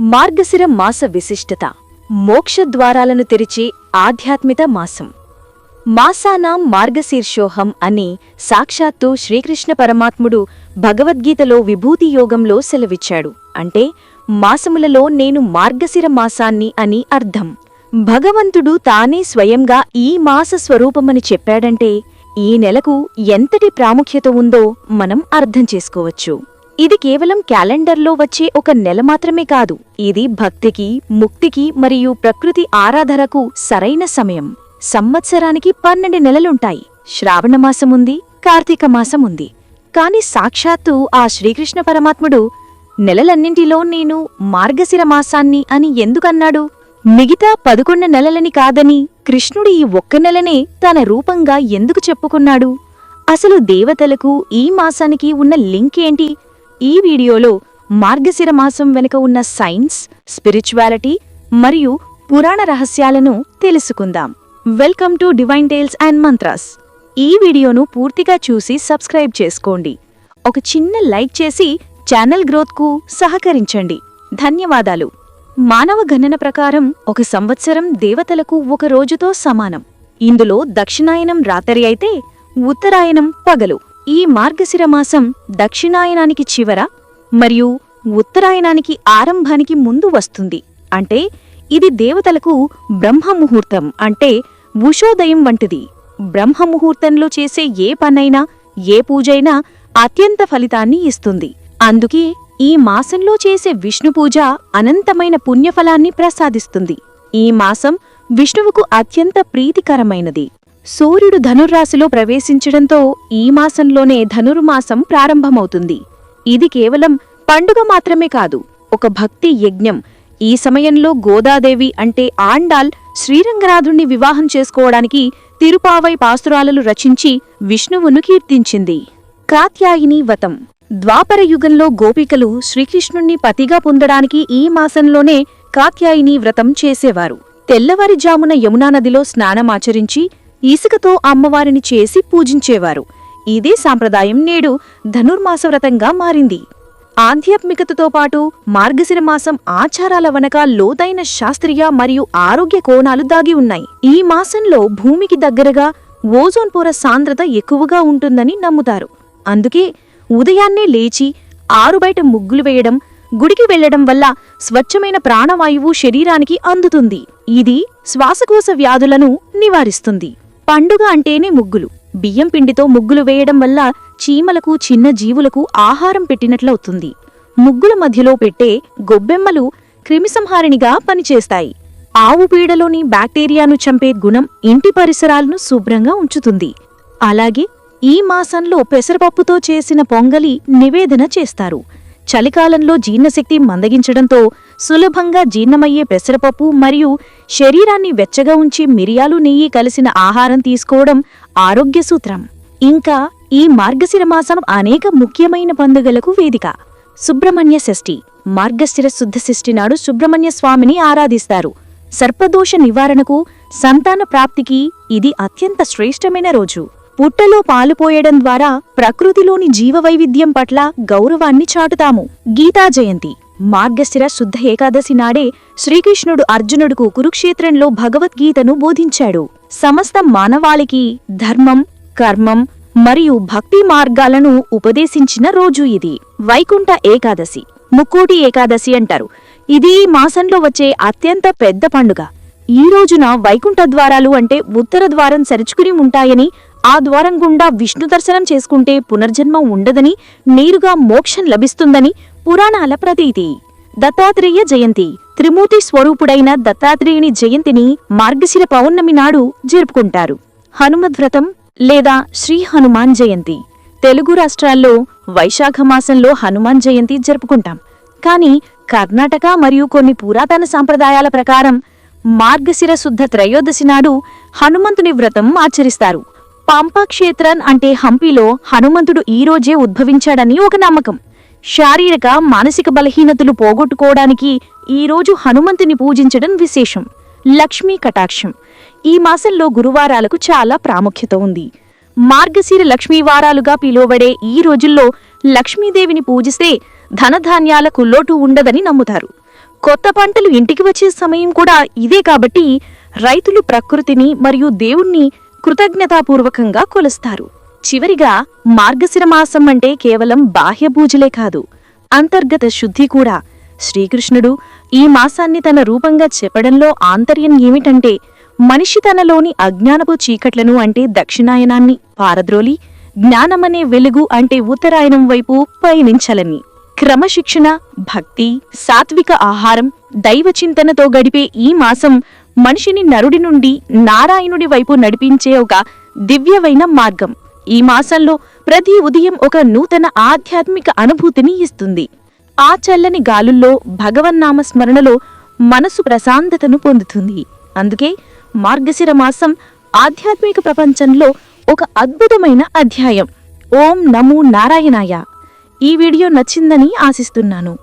మార్గశిర మాస విశిష్టత మోక్షద్వారాలను తెరిచి తెరిచే ఆధ్యాత్మిక మాసం. మాసానాం మార్గశీర్షోహం అని సాక్షాత్తు శ్రీకృష్ణ పరమాత్ముడు భగవద్గీతలో విభూతి యోగంలో సెలవిచ్చాడు. అంటే మాసములలో నేను మార్గశిర మాసాన్ని అని అర్థం. భగవంతుడు తానే స్వయంగా ఈ మాస స్వరూపమని చెప్పాడంటే ఈ నెలకు ఎంతటి ప్రాముఖ్యత ఉందో మనం అర్థం చేసుకోవచ్చు. ఇది కేవలం క్యాలెండర్లో వచ్చే ఒక నెల మాత్రమే కాదు. ఇది భక్తికి ముక్తికి మరియు ప్రకృతి ఆరాధనకు సరైన సమయం. సంవత్సరానికి పన్నెండు నెలలుంటాయి. శ్రావణమాసముంది కార్తీక మాసముంది కాని సాక్షాత్తు ఆ శ్రీకృష్ణ పరమాత్ముడు నెలలన్నింటిలో నేను మార్గశిర మాసాన్ని అని ఎందుకన్నాడు? మిగతా పదకొండు నెలలని కాదని కృష్ణుడు ఈ ఒక్క నెలనే తన రూపంగా ఎందుకు చెప్పుకున్నాడు? అసలు దేవతలకు ఈ మాసానికి ఉన్న లింక్ ఏంటి ఈ వీడియోలో మార్గశిర మాసం వెనుక ఉన్న సైన్స్ స్పిరిచువాలిటీ మరియు పురాణ రహస్యాలను తెలుసుకుందాం. Welcome to divine tales and mantras. ఈ వీడియోను పూర్తిగా చూసి సబ్స్క్రైబ్ చేసుకోండి. ఒక చిన్న లైక్ చేసి ఛానల్ గ్రోత్కు సహకరించండి. ధన్యవాదాలు. మానవ గణన ప్రకారం ఒక సంవత్సరం దేవతలకు ఒక రోజుతో సమానం. ఇందులో దక్షిణాయనం రాత్రి అయితే ఉత్తరాయణం పగలు. ఈ మార్గశిర మాసం దక్షిణాయనానికి చివర మరియు ఉత్తరాయణానికి ఆరంభానికి ముందు వస్తుంది. అంటే ఇది దేవతలకు బ్రహ్మముహూర్తం. అంటే ఉషోదయం వంటిది. బ్రహ్మముహూర్తంలో చేసే ఏ పనైనా ఏ పూజైనా అత్యంత ఫలితాన్ని ఇస్తుంది. అందుకే ఈ మాసంలో చేసే విష్ణు పూజ అనంతమైన పుణ్యఫలాన్ని ప్రసాదిస్తుంది. ఈ మాసం విష్ణువుకు అత్యంత ప్రీతికరమైనది. సూర్యుడు ధనుర్రాశిలో ప్రవేశించడంతో ఈ మాసంలోనే ధనుర్మాసం ప్రారంభమవుతుంది. ఇది కేవలం పండుగ మాత్రమే కాదు ఒక భక్తి యజ్ఞం. ఈ సమయంలో గోదాదేవి అంటే ఆండాల్ శ్రీరంగనాథుణ్ణి వివాహం చేసుకోవడానికి తిరుపావై పాసురాలలు రచించి విష్ణువును కీర్తించింది. కాత్యాయిని వతం ద్వాపర యుగంలో గోపికలు శ్రీకృష్ణుణ్ణి పతిగా పొందడానికి ఈ మాసంలోనే కాత్యాయిని వ్రతం చేసేవారు. తెల్లవారిజామున యమునా నదిలో స్నానమాచరించి ఇసుకతో అమ్మవారిని చేసి పూజించేవారు. ఇదే సాంప్రదాయం నేడు ధనుర్మాసవ్రతంగా మారింది. ఆధ్యాత్మికతతో పాటు మార్గశిర మాసం ఆచారాల వనక లోతైన శాస్త్రీయ మరియు ఆరోగ్య కోణాలు దాగి ఉన్నాయి. ఈ మాసంలో భూమికి దగ్గరగా ఓజోన్ పొర సాంద్రత ఎక్కువగా ఉంటుందని నమ్ముతారు. అందుకే ఉదయాన్నే లేచి ఆరుబయట ముగ్గులు వేయడం గుడికి వెళ్ళడం వల్ల స్వచ్ఛమైన ప్రాణవాయువు శరీరానికి అందుతుంది. ఇది శ్వాసకోశ వ్యాధులను నివారిస్తుంది. పండుగ అంటేనే ముగ్గులు. బియ్యం పిండితో ముగ్గులు వేయడం వల్ల చీమలకు చిన్న జీవులకు ఆహారం పెట్టినట్లవుతుంది. ముగ్గుల మధ్యలో పెట్టే గొబ్బెమ్మలు క్రిమిసంహారిణిగా పనిచేస్తాయి. ఆవు పీడలోని బ్యాక్టీరియాను చంపే గుణం ఇంటి పరిసరాలను శుభ్రంగా ఉంచుతుంది. అలాగే ఈ మాసంలో పెసరపప్పుతో చేసిన పొంగలి నివేదన చేస్తారు. చలికాలంలో జీర్ణశక్తి మందగించడంతో సులభంగా జీర్ణమయ్యే పెసరపప్పు మరియు శరీరాన్ని వెచ్చగా ఉంచి మిరియాలు నెయ్యి కలిసిన ఆహారం తీసుకోవడం ఆరోగ్య సూత్రం. ఇంకా ఈ మార్గశిర మాసం అనేక ముఖ్యమైన పండుగలకు వేదిక. సుబ్రహ్మణ్య షష్ఠి మార్గశిర శుద్ధ షష్ఠి నాడు సుబ్రహ్మణ్య స్వామిని ఆరాధిస్తారు. సర్పదోష నివారణకు సంతాన ప్రాప్తికి ఇది అత్యంత శ్రేష్టమైన రోజు. పుట్టలో పాలు పోయడం ద్వారా ప్రకృతిలోని జీవవైవిధ్యం పట్ల గౌరవాన్ని చాటుతాము. గీతా జయంతి. మార్గశిర శుద్ధ ఏకాదశి నాడే శ్రీకృష్ణుడు అర్జునుడుకు కురుక్షేత్రంలో భగవద్గీతను బోధించాడు. సమస్త మానవాళికి ధర్మం కర్మం మరియు భక్తి మార్గాలను ఉపదేశించిన రోజు ఇది. వైకుంఠ ఏకాదశి. ముక్కోటి ఏకాదశి అంటారు. ఇది ఈ మాసంలో వచ్చే అత్యంత పెద్ద పండుగ. ఈ రోజున వైకుంఠ ద్వారాలు అంటే ఉత్తర ద్వారం సరుచుకుని ఉంటాయని ఆ ద్వారం గుండా విష్ణు దర్శనం చేసుకుంటే పునర్జన్మ ఉండదని నేరుగా మోక్షం లభిస్తుందని పురాణాల ప్రతీతి. దత్తాత్రేయ జయంతి. త్రిమూర్తి స్వరూపుడైన దత్తాత్రేయుని జయంతిని మార్గశిర పౌర్ణమి నాడు జరుపుకుంటారు. హనుమద్వ్రతం లేదా శ్రీ హనుమాన్ జయంతి. తెలుగు రాష్ట్రాల్లో వైశాఖ మాసంలో హనుమాన్ జయంతి జరుపుకుంటాం. కానీ కర్ణాటక మరియు కొన్ని పురాతన సాంప్రదాయాల ప్రకారం మార్గశిర శుద్ధ త్రయోదశి నాడు హనుమంతుని వ్రతం ఆచరిస్తారు. పాంపాక్షేత్రన్ అంటే హంపీలో హనుమంతుడు ఈ రోజే ఉద్భవించాడని ఒక నమ్మకం. శారీరక మానసిక బలహీనతలు పోగొట్టుకోవడానికి ఈ రోజు హనుమంతుని పూజించడం విశేషం. లక్ష్మీ కటాక్షం. ఈ మాసంలో గురువారాలకు చాలా ప్రాముఖ్యత ఉంది. మార్గశిర లక్ష్మీవారాలుగా పిలువబడే ఈ రోజుల్లో లక్ష్మీదేవిని పూజిస్తే ధనధాన్యాలకు లోటు ఉండదని నమ్ముతారు. కొత్త పంటలు ఇంటికి వచ్చే సమయం కూడా ఇదే కాబట్టి రైతులు ప్రకృతిని మరియు దేవుణ్ణి కృతజ్ఞతాపూర్వకంగా కొలుస్తారు. చివరిగా మార్గశిర మాసం అంటే కేవలం బాహ్య పూజలే కాదు అంతర్గత శుద్ధి కూడా. శ్రీకృష్ణుడు ఈ మాసాన్ని తన రూపంగా చెప్పడంలో ఆంతర్యం ఏమిటంటే మనిషి తనలోని అజ్ఞానపు చీకట్లను అంటే దక్షిణాయనాన్ని పారద్రోలి జ్ఞానమనే వెలుగు అంటే ఉత్తరాయణం వైపు పయనించాలని. క్రమశిక్షణ భక్తి సాత్విక ఆహారం దైవ చింతనతో గడిపే ఈ మాసం మనిషిని నరుడి నుండి నారాయణుడి వైపు నడిపించే ఒక దివ్యమైన మార్గం. ఈ మాసంలో ప్రతి ఉదయం ఒక నూతన ఆధ్యాత్మిక అనుభూతిని ఇస్తుంది. ఆ చల్లని గాలుల్లో భగవన్నామ స్మరణలో మనసు ప్రశాంతతను పొందుతుంది. అందుకే మార్గశిర మాసం ఆధ్యాత్మిక ప్రపంచంలో ఒక అద్భుతమైన అధ్యాయం. ఓం నమో నారాయణాయ. ఈ వీడియో నచ్చిందని ఆశిస్తున్నాను.